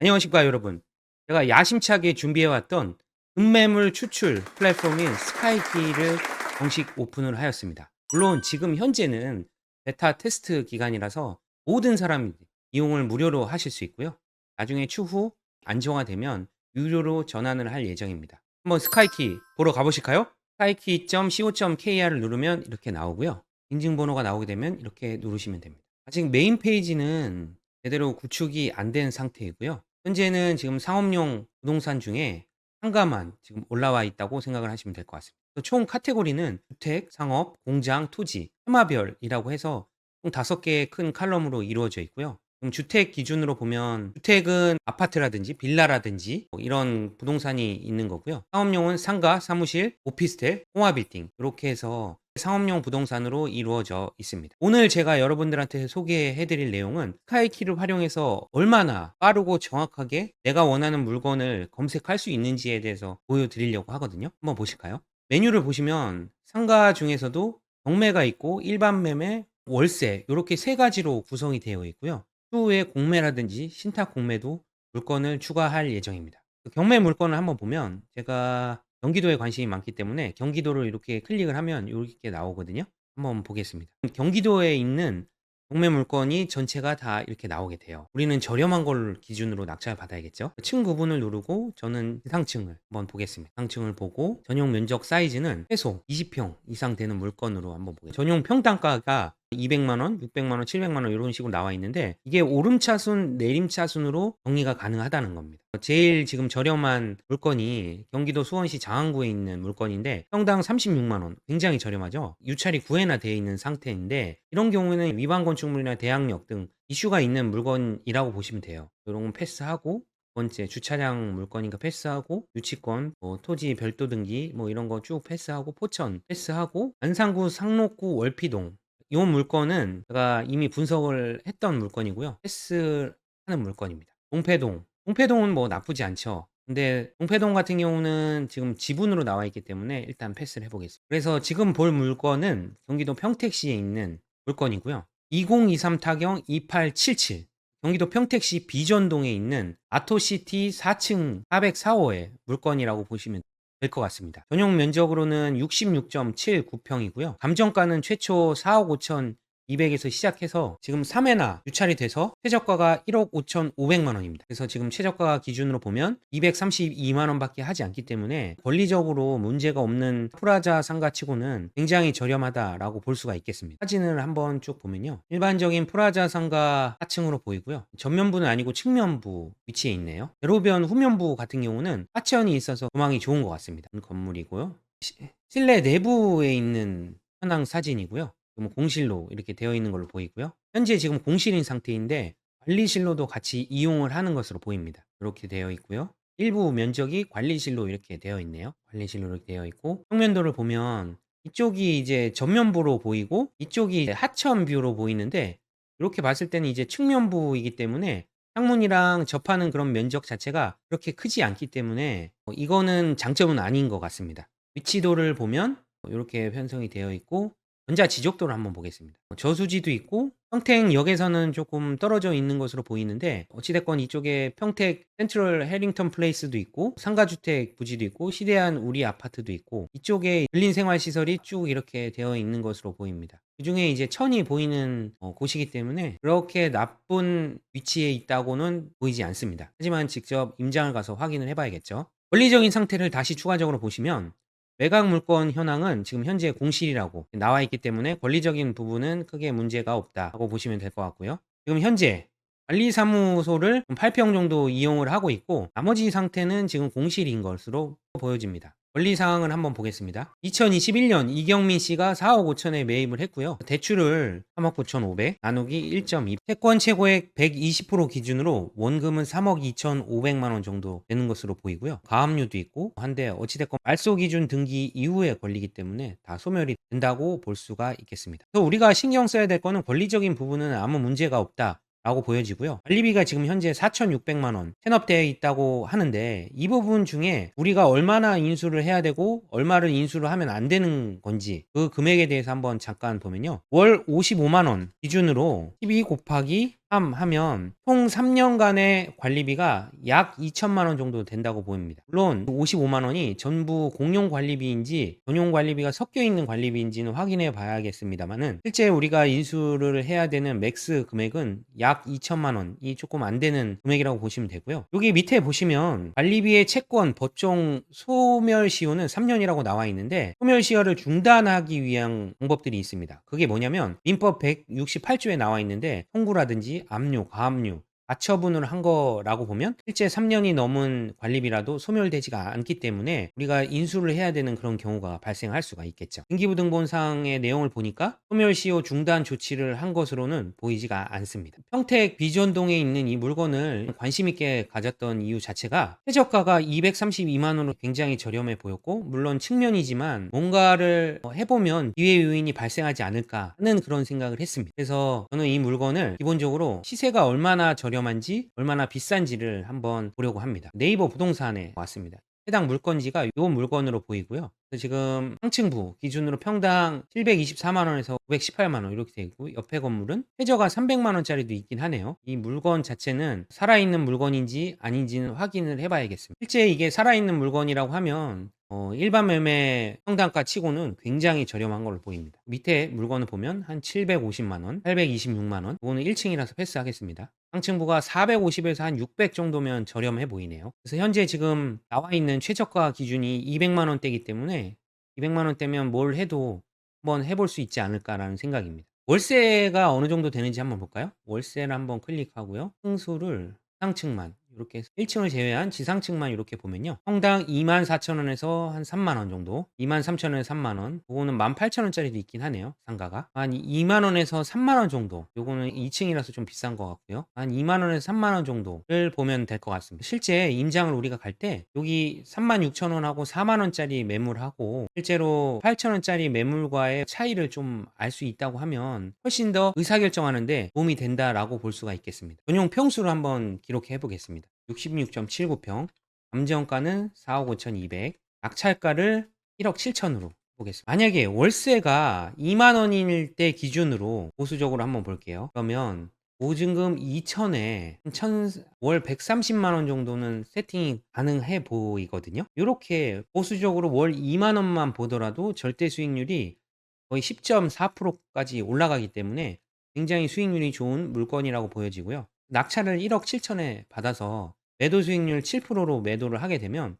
안녕하십니까 여러분. 제가 야심차게 준비해왔던 음매물 추출 플랫폼인 스카이키를 정식 오픈을 하였습니다. 물론 지금 현재는 베타 테스트 기간이라서 모든 사람이 이용을 무료로 하실 수 있고요. 나중에 추후 안정화되면 유료로 전환을 할 예정입니다. 한번 스카이키 보러 가보실까요? skykey.co.kr을 누르면 이렇게 나오고요. 인증번호가 나오게 되면 이렇게 누르시면 됩니다. 아직 메인 페이지는 제대로 구축이 안 된 상태이고요. 현재는 지금 상업용 부동산 중에 상가만 지금 올라와 있다고 생각을 하시면 될 것 같습니다. 총 카테고리는 주택, 상업, 공장, 토지, 테마별이라고 해서 총 다섯 개의 큰 칼럼으로 이루어져 있고요. 그럼 주택 기준으로 보면 주택은 아파트라든지 빌라라든지 뭐 이런 부동산이 있는 거고요. 상업용은 상가, 사무실, 오피스텔, 홍화빌딩 이렇게 해서 상업용 부동산으로 이루어져 있습니다. 오늘 제가 여러분들한테 소개해드릴 내용은 스카이키를 활용해서 얼마나 빠르고 정확하게 내가 원하는 물건을 검색할 수 있는지에 대해서 보여드리려고 하거든요. 한번 보실까요? 메뉴를 보시면 상가 중에서도 경매가 있고 일반 매매, 월세 이렇게 세 가지로 구성이 되어 있고요. 추후에 공매라든지 신탁 공매도 물건을 추가할 예정입니다. 그 경매 물건을 한번 보면 제가 경기도에 관심이 많기 때문에 경기도를 이렇게 클릭을 하면 이렇게 나오거든요. 한번 보겠습니다. 경기도에 있는 경매 물건이 전체가 다 이렇게 나오게 돼요. 우리는 저렴한 걸 기준으로 낙찰 받아야겠죠. 층 구분을 누르고 저는 상층을 한번 보겠습니다. 상층을 보고 전용 면적 사이즈는 최소 20평 이상 되는 물건으로 한번 보겠습니다. 전용 평당가가 200만 원, 600만 원, 700만 원 이런 식으로 나와 있는데 이게 오름차순, 내림차순으로 정리가 가능하다는 겁니다. 제일 지금 저렴한 물건이 경기도 수원시 장안구에 있는 물건인데 평당 36만 원 굉장히 저렴하죠. 유찰이 9회나 되어 있는 상태인데 이런 경우에는 위반 건축물이나 대항력 등 이슈가 있는 물건이라고 보시면 돼요. 이런 건 패스하고 두 번째 주차장 물건이니까 패스하고 유치권, 뭐 토지 별도 등기 뭐 이런 거 쭉 패스하고 포천 패스하고 안산구 상록구 월피동 이 물건은 제가 이미 분석을 했던 물건이고요. 패스하는 물건입니다. 동패동. 동패동은 뭐 나쁘지 않죠. 근데 동패동 같은 경우는 지금 지분으로 나와 있기 때문에 일단 패스를 해보겠습니다. 그래서 지금 볼 물건은 경기도 평택시에 있는 물건이고요. 2023 타경 2877 경기도 평택시 비전동에 있는 아토시티 4층 404호의 물건이라고 보시면 될 것 같습니다. 전용 면적으로는 66.79평이고요. 감정가는 최초 4억 5천 200에서 시작해서 지금 3회나 유찰이 돼서 최저가가 1억 5천5백만 원입니다. 그래서 지금 최저가 기준으로 보면 232만 원밖에 하지 않기 때문에 권리적으로 문제가 없는 프라자 상가치고는 굉장히 저렴하다라고 볼 수가 있겠습니다. 사진을 한번 쭉 보면요. 일반적인 프라자 상가 하층으로 보이고요. 전면부는 아니고 측면부 위치에 있네요. 대로변 후면부 같은 경우는 하천이 있어서 도망이 좋은 것 같습니다. 건물이고요. 시- 실내 내부에 있는 현황 사진이고요. 뭐 공실로 이렇게 되어 있는 걸로 보이고요. 현재 지금 공실인 상태인데 관리실로도 같이 이용을 하는 것으로 보입니다. 이렇게 되어 있고요. 일부 면적이 관리실로 이렇게 되어 있네요. 관리실로 이렇게 되어 있고 평면도를 보면 이쪽이 이제 전면부로 보이고 이쪽이 하천 뷰로 보이는데 이렇게 봤을 때는 이제 측면부이기 때문에 창문이랑 접하는 그런 면적 자체가 그렇게 크지 않기 때문에 어, 이거는 장점은 아닌 것 같습니다. 위치도를 보면 이렇게 편성이 되어 있고 전자 지적도를 한번 보겠습니다. 어, 저수지도 있고 평택역에서는 조금 떨어져 있는 것으로 보이는데 어찌됐건 이쪽에 평택 센트럴 해링턴 플레이스도 있고 상가주택 부지도 있고 시대한 우리 아파트도 있고 이쪽에 근린 생활 시설이 쭉 이렇게 되어 있는 것으로 보입니다. 그 중에 이제 천이 보이는 어, 곳이기 때문에 그렇게 나쁜 위치에 있다고는 보이지 않습니다. 하지만 직접 임장을 가서 확인을 해봐야겠죠. 권리적인 상태를 다시 추가적으로 보시면 매각 물건 현황은 지금 현재 공실이라고 나와 있기 때문에 권리적인 부분은 크게 문제가 없다고 보시면 될 것 같고요. 지금 현재 관리사무소를 8평 정도 이용을 하고 있고 나머지 상태는 지금 공실인 것으로 보여집니다. 권리 사항을 한번 보겠습니다. 2021년 이경민 씨가 4억 5천에 매입을 했고요. 대출을 3억 9천 5백, 나누기 1.2. 채권 최고액 120% 기준으로 원금은 3억 2천 5백만 원 정도 되는 것으로 보이고요. 가압류도 있고 한데 어찌됐건 말소 기준 등기 이후에 걸리기 때문에 다 소멸이 된다고 볼 수가 있겠습니다. 그래서 우리가 신경 써야 될 거는 권리적인 부분은 아무 문제가 없다. 라고 보여지고요. 관리비가 지금 현재 4,600만 원 체납되어 있다고 하는데 이 부분 중에 우리가 얼마나 인수를 해야 되고 얼마를 인수를 하면 안 되는 건지 그 금액에 대해서 한번 잠깐 보면요. 월 55만 원 기준으로 12 곱하기 하면 총 3년간의 관리비가 약 2천만 원 정도 된다고 보입니다. 물론 55만 원이 전부 공용 관리비인지 전용 관리비가 섞여 있는 관리비인지는 확인해 봐야겠습니다만은 실제 우리가 인수를 해야 되는 맥스 금액은 약 2천만 원이 조금 안 되는 금액이라고 보시면 되고요. 여기 밑에 보시면 관리비의 채권 법정 소멸 시효는 3년이라고 나와 있는데 소멸 시효를 중단하기 위한 방법들이 있습니다. 그게 뭐냐면 민법 168조에 나와 있는데 통구라든지 압류, 가압류 가처분을 한 거라고 보면 실제 3년이 넘은 관리비라도 소멸되지가 않기 때문에 우리가 인수를 해야 되는 그런 경우가 발생할 수가 있겠죠. 등기부등본상의 내용을 보니까 소멸시효 중단 조치를 한 것으로는 보이지가 않습니다. 평택 비전동에 있는 이 물건을 관심 있게 가졌던 이유 자체가 최저가가 232만 원으로 굉장히 저렴해 보였고 물론 측면이지만 뭔가를 해보면 기회 요인이 발생하지 않을까 하는 그런 생각을 했습니다. 그래서 저는 이 물건을 기본적으로 시세가 얼마나 저렴 저렴한지 얼마나 비싼지를 한번 보려고 합니다. 네이버 부동산에 왔습니다. 해당 물건지가 이 물건으로 보이고요. 지금 상층부 기준으로 평당 724만 원에서 918만 원 이렇게 되고 옆에 건물은 최저가 300만 원짜리도 있긴 하네요. 이 물건 자체는 살아있는 물건인지 아닌지는 확인을 해봐야겠습니다. 실제 이게 살아있는 물건이라고 하면 어, 일반 매매 평당가 치고는 굉장히 저렴한 걸로 보입니다. 밑에 물건을 보면 한 750만원, 826만원, 이거는 1층이라서 패스하겠습니다. 상층부가 450에서 한 600 정도면 저렴해 보이네요. 그래서 현재 지금 나와 있는 최저가 기준이 200만 원대이기 때문에 200만 원대면 뭘 해도 한번 해볼 수 있지 않을까라는 생각입니다. 월세가 어느 정도 되는지 한번 볼까요? 월세를 한번 클릭하고요. 층수를 상층만 이렇게 1층을 제외한 지상층만 이렇게 보면요. 평당 24,000원에서 한 3만 원 정도. 23,000원에서 3만 원. 그거는 18,000원짜리도 있긴 하네요. 상가가. 한 2만 원에서 3만 원 정도. 요거는 2층이라서 좀 비싼 것 같고요. 한 2만 원에서 3만 원 정도를 보면 될 것 같습니다. 실제 임장을 우리가 갈 때 여기 3만 6천 원하고 4만 원짜리 매물하고 실제로 8천 원짜리 매물과의 차이를 좀 알 수 있다고 하면 훨씬 더 의사결정하는데 도움이 된다라고 볼 수가 있겠습니다. 전용 평수를 한번 기록해 보겠습니다. 66.79평, 감정가는 4억 5,200, 낙찰가를 1억 7천으로 보겠습니다. 만약에 월세가 2만 원일 때 기준으로 보수적으로 한번 볼게요. 그러면 보증금 2천에 월 130만 원 정도는 세팅이 가능해 보이거든요. 이렇게 보수적으로 월 2만 원만 보더라도 절대 수익률이 거의 10.4%까지 올라가기 때문에 굉장히 수익률이 좋은 물건이라고 보여지고요. 낙찰을 1억 7천에 받아서 매도 수익률 7%로 매도를 하게 되면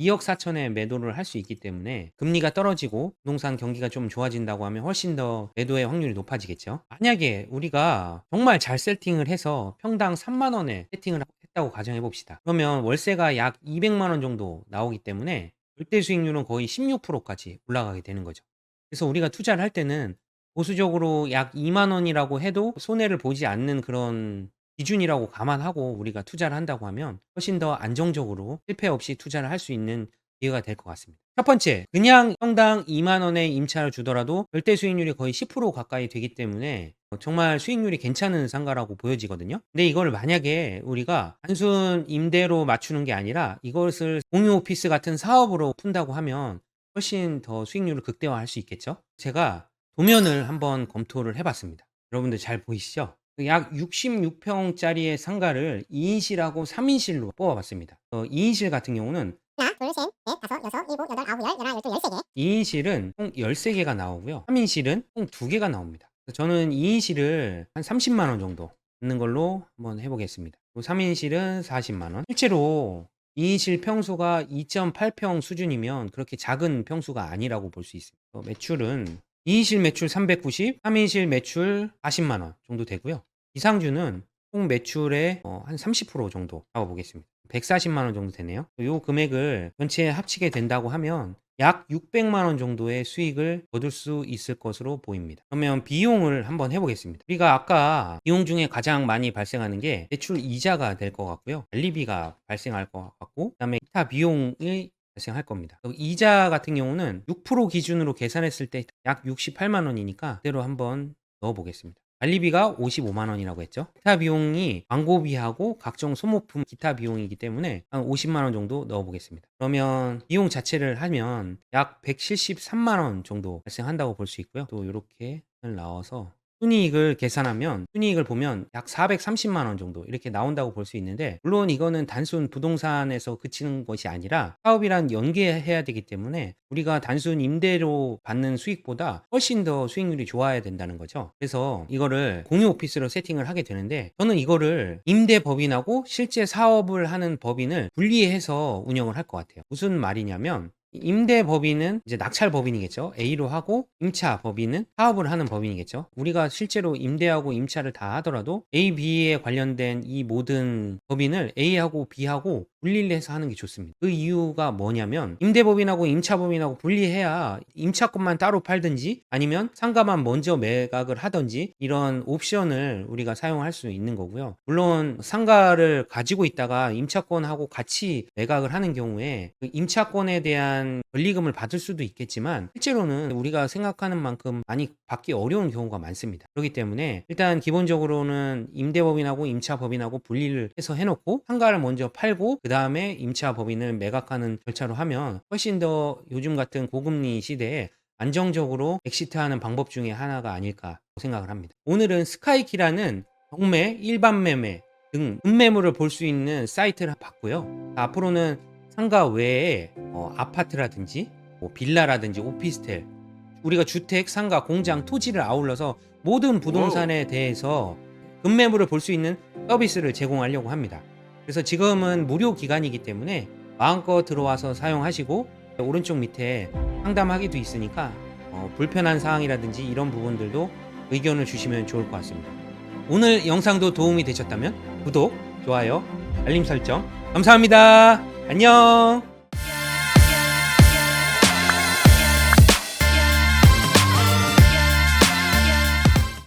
2억 4천에 매도를 할 수 있기 때문에 금리가 떨어지고 부동산 경기가 좀 좋아진다고 하면 훨씬 더 매도의 확률이 높아지겠죠. 만약에 우리가 정말 잘 세팅을 해서 평당 3만 원에 세팅을 했다고 가정해 봅시다. 그러면 월세가 약 200만 원 정도 나오기 때문에 절대 수익률은 거의 16%까지 올라가게 되는 거죠. 그래서 우리가 투자를 할 때는 보수적으로 약 2만 원이라고 해도 손해를 보지 않는 그런 기준이라고 감안하고 우리가 투자를 한다고 하면 훨씬 더 안정적으로 실패 없이 투자를 할 수 있는 기회가 될 것 같습니다. 첫 번째, 그냥 평당 2만 원의 임차를 주더라도 절대 수익률이 거의 10% 가까이 되기 때문에 정말 수익률이 괜찮은 상가라고 보여지거든요. 근데 이걸 만약에 우리가 단순 임대로 맞추는 게 아니라 이것을 공유 오피스 같은 사업으로 푼다고 하면 훨씬 더 수익률을 극대화할 수 있겠죠. 제가 도면을 한번 검토를 해봤습니다. 여러분들 잘 보이시죠? 약 66평짜리의 상가를 2인실하고 3인실로 뽑아봤습니다. 어, 2인실 같은 경우는 하나, 둘, 셋, 넷, 다섯, 여섯, 일곱, 여덟, 아홉, 열, 열하나, 열둘, 열세 개. 2인실은 총 13개가 나오고요. 3인실은 총 2개가 나옵니다. 저는 2인실을 한 30만 원 정도 받는 걸로 한번 해보겠습니다. 3인실은 40만 원. 실제로 2인실 평수가 2.8평 수준이면 그렇게 작은 평수가 아니라고 볼 수 있습니다. 어, 매출은 2인실 매출 390, 3인실 매출 40만 원 정도 되고요. 이상주는 총 매출의 어, 한30% 정도 잡아보겠습니다. 140만 원 정도 되네요. 이 금액을 전체에 합치게 된다고 하면 약 600만 원 정도의 수익을 얻을 수 있을 것으로 보입니다. 그러면 비용을 한번 해보겠습니다. 우리가 아까 비용 중에 가장 많이 발생하는 게 대출 이자가 될 것 같고요. 관리비가 발생할 것 같고, 그다음에 기타 비용이 발생할 겁니다. 이자 같은 경우는 6% 기준으로 계산했을 때 약 68만 원이니까 그대로 한번 넣어 보겠습니다. 관리비가 55만 원이라고 했죠. 기타 비용이 광고비하고 각종 소모품 기타 비용이기 때문에 한 50만 원 정도 넣어 보겠습니다. 그러면 비용 자체를 하면 약 173만 원 정도 발생한다고 볼 수 있고요. 또 이렇게 나와서 순이익을 계산하면 순이익을 보면 약 430만 원 정도 이렇게 나온다고 볼 수 있는데 물론 이거는 단순 부동산에서 그치는 것이 아니라 사업이란 연계해야 되기 때문에 우리가 단순 임대로 받는 수익보다 훨씬 더 수익률이 좋아야 된다는 거죠. 그래서 이거를 공유 오피스로 세팅을 하게 되는데 저는 이거를 임대 법인하고 실제 사업을 하는 법인을 분리해서 운영을 할 것 같아요. 무슨 말이냐면 임대 법인은 이제 낙찰 법인이겠죠. A로 하고 임차 법인은 사업을 하는 법인이겠죠. 우리가 실제로 임대하고 임차를 다 하더라도 A, B에 관련된 이 모든 법인을 A하고 B하고 분리를 해서 하는 게 좋습니다. 그 이유가 뭐냐면 임대법인하고 임차법인하고 분리해야 임차권만 따로 팔든지 아니면 상가만 먼저 매각을 하든지 이런 옵션을 우리가 사용할 수 있는 거고요. 물론 상가를 가지고 있다가 임차권하고 같이 매각을 하는 경우에 그 임차권에 대한 권리금을 받을 수도 있겠지만 실제로는 우리가 생각하는 만큼 많이 받기 어려운 경우가 많습니다. 그렇기 때문에 일단 기본적으로는 임대법인하고 임차법인하고 분리를 해서 해놓고 상가를 먼저 팔고 그 다음에 임차 법인을 매각하는 절차로 하면 훨씬 더 요즘 같은 고금리 시대에 안정적으로 엑시트하는 방법 중에 하나가 아닐까 생각을 합니다. 오늘은 스카이키라는 경매, 일반 매매 등 음매물을 볼 수 있는 사이트를 봤고요. 앞으로는 상가 외에 어, 아파트라든지 뭐 빌라라든지 오피스텔 우리가 주택, 상가, 공장, 토지를 아울러서 모든 부동산에 대해서 급매물을 볼 수 있는 서비스를 제공하려고 합니다. 그래서 지금은 무료 기간이기 때문에 마음껏 들어와서 사용하시고 오른쪽 밑에 상담하기도 있으니까 어, 불편한 사항이라든지 이런 부분들도 의견을 주시면 좋을 것 같습니다. 오늘 영상도 도움이 되셨다면 구독, 좋아요, 알림 설정 감사합니다. 안녕.